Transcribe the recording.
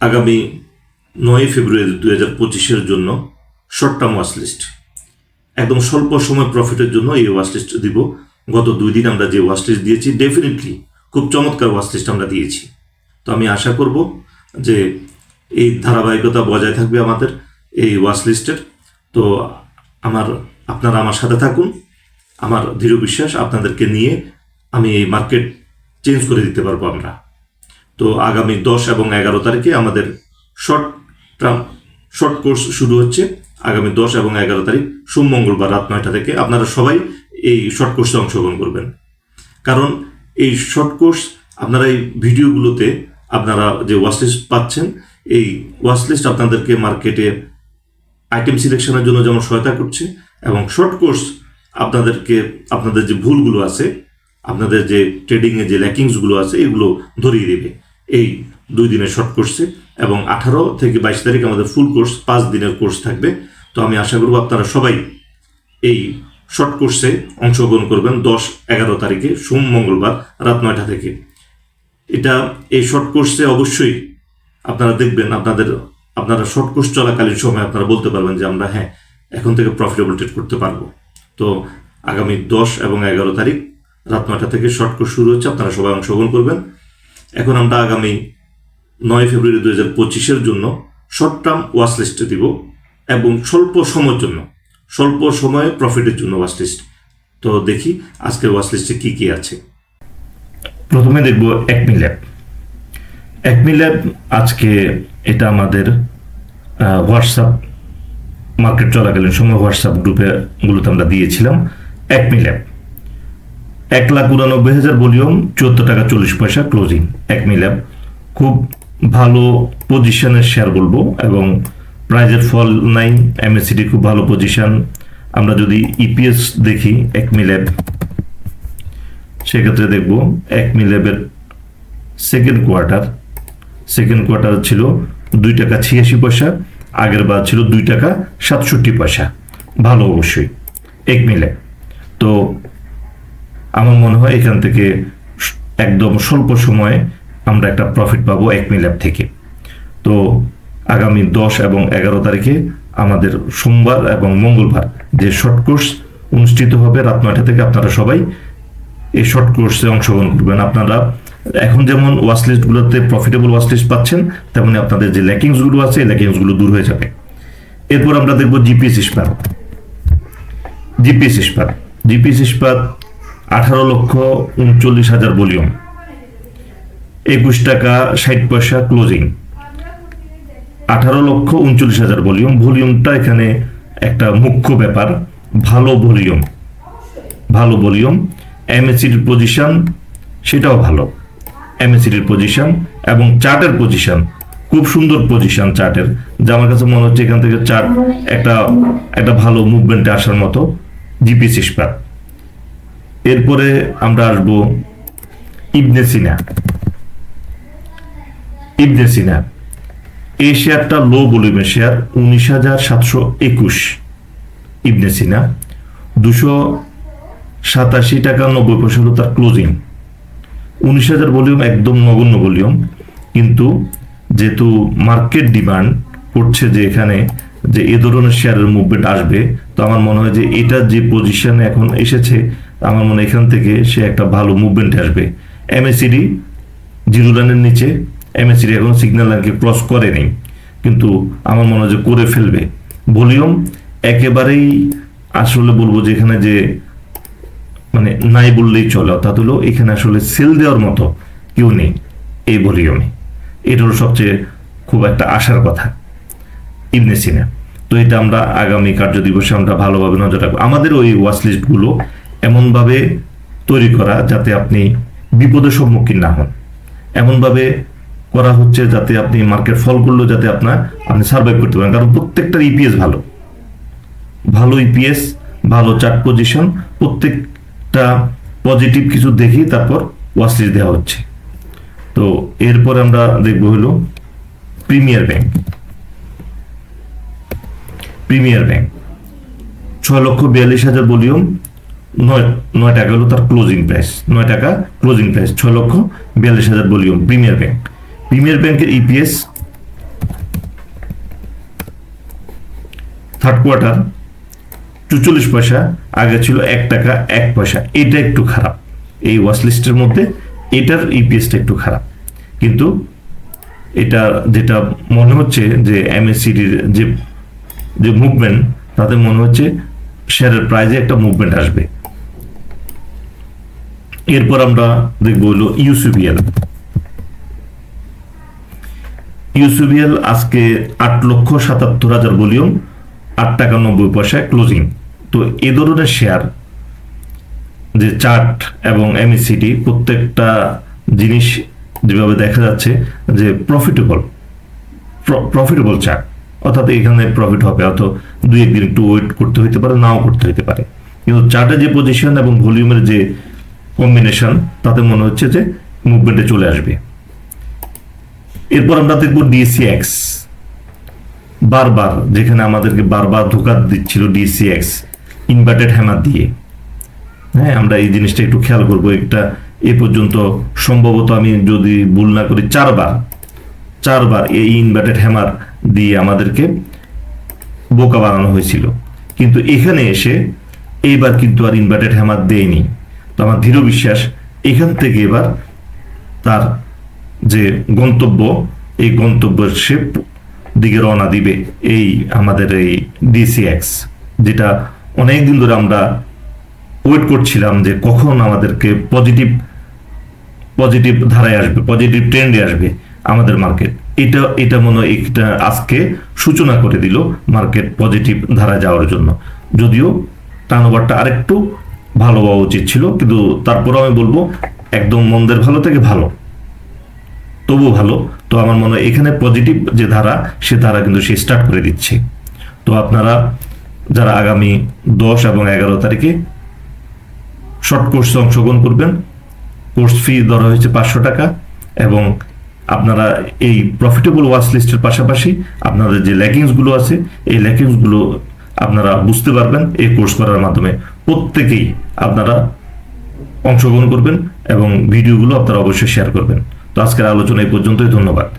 আগামী নয় ফেব্রুয়ারি দুই হাজার পঁচিশের জন্য শর্ট টার্ম ওয়াচ লিস্ট একদম স্বল্প সময় প্রফিটের জন্য এই ওয়াচ লিস্ট দিব। গত দুই দিন আমরা যে ওয়াচ লিস্ট দিয়েছি ডেফিনেটলি খুব চমৎকার ওয়াচ লিস্ট আমরা দিয়েছি। তো আমি আশা করব যে এই ধারাবাহিকতা বজায় থাকবে আমাদের এই ওয়াশ লিস্টের তো আমার, আপনারা আমার সাথে থাকুন। আমার দৃঢ় বিশ্বাস আপনাদেরকে নিয়ে আমি এই মার্কেট চেঞ্জ করে দিতে পারব আমরা। তো আগামী দশ এবং এগারো তারিখে আমাদের শর্ট টার্ম শর্ট কোর্স শুরু হচ্ছে। আগামী দশ এবং এগারো তারিখ সোম, মঙ্গলবার রাত নয়টা থেকে আপনারা সবাই এই শর্ট কোর্সে অংশগ্রহণ করবেন। কারণ এই শর্ট কোর্স আপনারা এই ভিডিওগুলোতে আপনারা যে ওয়াচলিস্ট পাচ্ছেন, এই ওয়াচলিস্ট আপনাদেরকে মার্কেটে আইটেম সিলেকশনের জন্য যেমন সহায়তা করছে এবং শর্ট কোর্স আপনাদেরকে, আপনাদের যে ভুলগুলো আছে, আপনাদের যে ট্রেডিংয়ে যে ল্যাকিংসগুলো আছে, এগুলো ধরিয়ে দেবে। এই দুই দিনের শর্ট কোর্সে এবং আঠারো থেকে বাইশ তারিখ আমাদের ফুল কোর্স পাঁচ দিনের কোর্স থাকবে। তো আমি আশা করব আপনারা সবাই এই শর্ট কোর্সে অংশগ্রহণ করবেন দশ, এগারো তারিখে, সোম, মঙ্গলবার রাত নয়টা থেকে। এটা এই শর্ট কোর্সে অবশ্যই আপনারা দেখবেন, আপনাদের, আপনারা শর্ট কোর্স চলাকালীন সময় আপনারা বলতে পারবেন যে আমরা হ্যাঁ এখন থেকে প্রফিটেবল ট্রেড করতে পারব। তো আগামী দশ এবং এগারো তারিখ রাত নয়টা থেকে শর্ট কোর্স শুরু হচ্ছে, আপনারা সবাই অংশগ্রহণ করবেন। এখন আমরা আগামী নয় ফেব্রুয়ারি দু হাজার পঁচিশের জন্য শর্ট টার্ম ওয়াচ লিস্টে দিব এবং স্বল্প সময়ের জন্য, স্বল্প সময়ে প্রফিটের জন্য ওয়াচ লিস্ট তো দেখি আজকের ওয়াচ লিস্টে কী কী আছে। প্রথমে দেখব একমি ল্যাব একমি ল্যাব আজকে এটা আমাদের হোয়াটসঅ্যাপ মার্কেট চলাকালীন সময় হোয়াটসঅ্যাপ গ্রুপে গুলোতে আমরা দিয়েছিলাম একমি ল্যাব এক লাখ উনানব্বই হাজার ভলিউম, চোদ্দ টাকা চল্লিশ পয়সা ক্লোজিং একমি ল্যাব খুব ভালো পজিশনের শেয়ার বলব এবং প্রাইজের ফল নাই এমএসিডি খুব ভালো পজিশন আমরা যদি ইপিএস দেখি একমি ল্যাব সেক্ষেত্রে দেখব এক ল্যাবের সেকেন্ড কোয়ার্টার সেকেন্ড কোয়ার্টার ছিল দুই টাকা ছিয়াশি পয়সা, আগের বার ছিল দুই টাকা সাতষট্টি পয়সা। ভালো অবশ্যই। এক মিলে। তো আমার মনে হয় এখান থেকে একদম স্বল্প সময়ে আমরা একটা প্রফিট পাবো এক মিল্যাব থেকে। তো আগামী দশ এবং এগারো তারিখে আমাদের সোমবার এবং মঙ্গলবার যে শর্ট কোর্স অনুষ্ঠিত হবে রাত নয়টা থেকে আপনারা সবাই এই শর্ট কোর্সে অংশগ্রহণ করবেন। আপনারা এখন যেমন ওয়াচ লিস্টগুলোতে প্রফিটেবল ওয়াচ লিস্ট পাচ্ছেন, তেমনি আপনাদের যে ল্যাকিংসগুলো আছে, এই ল্যাকিংসগুলো দূর হয়ে যাবে। এরপর আমরা দেখব জিপিএস ইস্পাত জিপিএস ইস্পাত জিপিএস ইস্পাত আঠারো লক্ষ উনচল্লিশ হাজার ভলিউম। একুশ টাকা ষাট পয়সা ক্লোজিং। আঠারো লক্ষ উনচল্লিশ হাজার ভলিউম। ভলিউমটা এখানে একটা মুখ্য ব্যাপার। ভালো ভলিউম। ভালো ভলিউম। এমএসির পজিশন, সেটাও ভালো। এমএসির পজিশন এবং চার্টের পজিশন। খুব সুন্দর পজিশন চার্টের। যা আমার কাছে মনে হচ্ছে এখান থেকে চার্ট একটা একটা ভালো মুভমেন্টে আসার মতো জিপিএস ইস্পাত এরপরে আমরা আসব ইবনে সিনা। ইবনে সিনা। এই শেয়ারটা লো ভলিউমের শেয়ার, উনিশ হাজার সাতশো একুশ। ইবনে সিনা, দুশো সাতাশি টাকা নব্বই পয়সা হলো তার ক্লোজিং উনিশ হাজার ভলিউম একদম নগণ্য ভলিউম, কিন্তু যেহেতু মার্কেট ডিমান্ড করছে যে এখানে যে এ ধরনের শেয়ারের মুভমেন্ট আসবে, তো আমার মনে হয় যে এটা যে পজিশনে এখন এসেছে আমার মনে এখান থেকে সে একটা ভালো মুভমেন্ট আসবে। এমএসিডি জিরো লাইনের নিচে এমএসিডি এখন সিগন্যাল লাইনকে ক্রস করেনি, কিন্তু আমার মনে হয় যে করে ফেলবে। ভলিউম একেবারেই আসলে বলব যে এখানে যে মানে নাই বললেই চলে, অর্থাৎ হলো এখানে আসলে সেল দেওয়ার মতো কেউ নেই এই ভলিউমে এটা হলো সবচেয়ে খুব একটা আশার কথা ইবনে সিনা। তো এটা আমরা আগামী কার্য দিবসে আমরা ভালোভাবে নজর রাখব। আমাদের ওই ওয়াচ লিস্টগুলো এমনভাবে তৈরি করা যাতে আপনি বিপদের সম্মুখীন না হন। এমনভাবে করা হচ্ছে যাতে আপনি মার্কেট ফল করলেও যাতে আপনার, আপনি সার্ভাইভ করতে পারেন। কারণ প্রত্যেকটার ইপিএস ভালো। ভালো ইপিএস ভালো চার্ট পজিশন প্রত্যেকটা পজিটিভ কিছু দেখি তারপর ওয়াচ লিস্ট দেওয়া হচ্ছে। তো এরপর আমরা দেখব হলো প্রিমিয়ার ব্যাংক প্রিমিয়ার ব্যাংক ছয় লক্ষ বিয়াল্লিশ হাজার ভলিউম নয় নয় টাকা হলো তার ক্লোজিং প্রাইস নয় টাকা ক্লোজিং প্রাইস ছয় লক্ষ বিয়াল্লিশ হাজার ভলিউম প্রিমিয়ার ব্যাংক প্রিমিয়ার ব্যাংকের ইপিএস থার্ড কোয়ার্টার চুচল্লিশ পয়সা, আগে ছিল এক টাকা এক পয়সা। এটা একটু খারাপ। এই ওয়াশ লিস্টের মধ্যে এটার ইপিএসটা একটু খারাপ। কিন্তু এটা যেটা মনে হচ্ছে যে এমএসসিডির যে যে মুভমেন্ট তাতে মনে হচ্ছে শেয়ারের প্রাইজে একটা মুভমেন্ট আসবে। এরপর আমরা দেখব হলো ইউসিবিএল ইউসিবিএল আজকে আট লক্ষ সাতাত্তর হাজার ভলিউম, আট টাকা নব্বই পয়সায় ক্লোজিং তো এ ধরনের শেয়ার যে চার্ট এবং এমএসিটি প্রত্যেকটা জিনিস যেভাবে দেখা যাচ্ছে যে প্রফিটেবল প্রফিটেবল চার্ট অর্থাৎ এখানে প্রফিট হবে অত দুই একদিন একটু ওয়েট করতে হইতে পারে, নাও করতে হইতে পারে। কিন্তু চার্টের যে পজিশন এবং ভলিউমের যে কম্বিনেশন তাতে মনে হচ্ছে যে মুভমেন্টে চলে আসবে। এরপর আমরা দেখব ডিসিএক্স বারবার যেখানে আমাদেরকে বারবার ধোকা দিচ্ছিল ডিসিএক্স ইনভার্টেড হ্যামার দিয়ে। হ্যাঁ আমরা এই জিনিসটা একটু খেয়াল করব, একটা এ পর্যন্ত সম্ভবত আমি যদি ভুল না করি, চারবার চারবার এই ইনভার্টেড হ্যামার দিয়ে আমাদেরকে বোকা বানানো হয়েছিল। কিন্তু এখানে এসে এইবার কিন্তু আর ইনভার্টেড হ্যামার দেয়নি। আমার দৃঢ় বিশ্বাস, এখান থেকে এবার তার যে গন্তব্য, এই গন্তব্যের সে দিকে রওনা দিবে এই আমাদের এই ডিসিএক্স যেটা অনেক দিন ধরে আমরা ওয়েট করছিলাম যে কখন আমাদেরকে পজিটিভ পজিটিভ ধারায় আসবে পজিটিভ ট্রেন্ডে আসবে আমাদের মার্কেট এটা এটা মনে হয় এটা আজকে সূচনা করে দিল মার্কেট পজিটিভ ধারায় যাওয়ার জন্য। যদিও টার্নওভারটা আরেকটু ভালো হওয়া উচিত ছিল, কিন্তু তারপরেও আমি বলব, একদম মন্দের ভালো থেকে ভালো। তবু ভালো। তো আমার মনে হয় এখানে পজিটিভ যে ধারা, সে ধারা কিন্তু সে স্টার্ট করে দিচ্ছে। তো আপনারা যারা আগামী দশ এবং এগারো তারিখে শর্ট কোর্সে অংশগ্রহণ করবেন কোর্স ফি ধরা হয়েছে পাঁচশো টাকা এবং আপনারা এই প্রফিটেবল ওয়াচ লিস্টের পাশাপাশি আপনাদের যে ল্যাকিংসগুলো আছে, এই ল্যাকিংসগুলো আপনারা বুঝতে পারবেন, এই কোর্স করার মাধ্যমে। প্রত্যেকেই আপনারা অংশগ্রহণ করবেন এবং ভিডিওগুলো আপনারা অবশ্যই শেয়ার করবেন। তো আজকের আলোচনা এই পর্যন্তই, ধন্যবাদ।